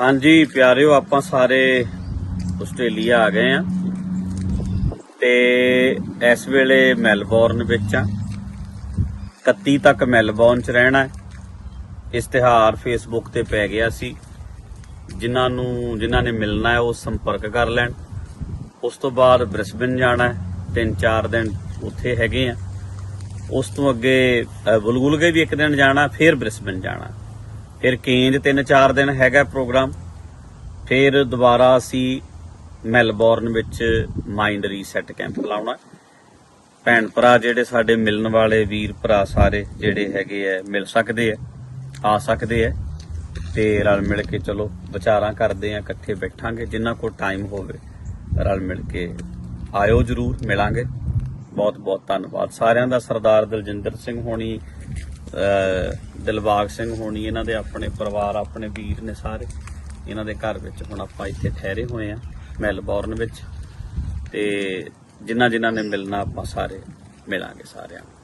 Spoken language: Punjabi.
ਹਾਂਜੀ ਪਿਆਰਿਓ ਆਪਾਂ ਸਾਰੇ ਆਸਟ੍ਰੇਲੀਆ ਆ ਗਏ ਆ ਤੇ ਇਸ ਵੇਲੇ ਮੈਲਬੌਰਨ ਵਿੱਚ ਆ। 31 ਤੱਕ ਮੈਲਬੌਰਨ ਚ ਰਹਿਣਾ ਹੈ। ਇਸ਼ਤਿਹਾਰ ਫੇਸਬੁੱਕ ਤੇ ਪੈ ਗਿਆ ਸੀ। ਜਿਨ੍ਹਾਂ ਨੂੰ ਜਿਨ੍ਹਾਂ ਨੇ ਮਿਲਣਾ ਹੈ ਉਹ ਸੰਪਰਕ ਕਰ ਲੈਣ। ਉਸ ਤੋਂ ਬਾਅਦ ਬ੍ਰਿਸਬਨ ਜਾਣਾ ਹੈ। ਤਿੰਨ ਚਾਰ ਦਿਨ ਉੱਥੇ ਹੈਗੇ ਆ। ਉਸ ਤੋਂ ਅੱਗੇ ਅ, ਬੁਲਬੁਲਗੇ ਵੀ ਇੱਕ ਦਿਨ ਜਾਣਾ ਫਿਰ ਬ੍ਰਿਸਬਨ ਜਾਣਾ। ਫਿਰ ਕੇਂਜ ਤਿੰਨ ਚਾਰ ਦਿਨ ਹੈਗਾ ਪ੍ਰੋਗਰਾਮ। ਫਿਰ ਦੁਬਾਰਾ ਅਸੀਂ ਮੈਲਬੌਰਨ ਵਿੱਚ ਮਾਈਂਡ ਰੀਸੈਟ ਕੈਂਪ ਲਾਉਣਾ ਭੈਣ ਭਰਾ ਜਿਹੜੇ ਸਾਡੇ ਮਿਲਣ ਵਾਲੇ ਵੀਰ ਭਰਾ ਸਾਰੇ ਜਿਹੜੇ ਹੈਗੇ ਆ ਮਿਲ ਸਕਦੇ ਆ ਆ ਸਕਦੇ ਆ ਤੇ ਰਲ ਮਿਲ ਕੇ ਚਲੋ, ਵਿਚਾਰਾਂ ਕਰਦੇ ਆ, ਇਕੱਠੇ ਬੈਠਾਂਗੇ, ਜਿੰਨਾ ਕੋਲ ਟਾਈਮ ਹੋਵੇ, ਰਲ ਮਿਲ ਕੇ ਆਇਓ ਜਰੂਰ, ਮਿਲਾਂਗੇ। ਬਹੁਤ ਬਹੁਤ ਧੰਨਵਾਦ। ਸਾਰਿਆਂ ਦਾ ਸਰਦਾਰ ਦਲਜਿੰਦਰ ਸਿੰਘ ਹੋਣੀ ਦਿਲਬਾਗ ਸਿੰਘ ਹੋਣੀ, ਇਹਨਾਂ ਦੇ ਆਪਣੇ ਪਰਿਵਾਰ, ਆਪਣੇ ਵੀਰ ਨੇ ਸਾਰੇ। ਇਹਨਾਂ ਦੇ ਘਰ ਵਿੱਚ ਹੁਣ ਆਪਾਂ ਇੱਥੇ ਠਹਿਰੇ ਹੋਏ ਆ ਮੈਲਬੌਰਨ ਵਿੱਚ। ਤੇ ਜਿਨ੍ਹਾਂ ਜਿਨ੍ਹਾਂ ਨੇ ਮਿਲਣਾ ਆਪਾਂ ਸਾਰੇ ਮਿਲਾਂਗੇ ਸਾਰਿਆਂ ਨੂੰ।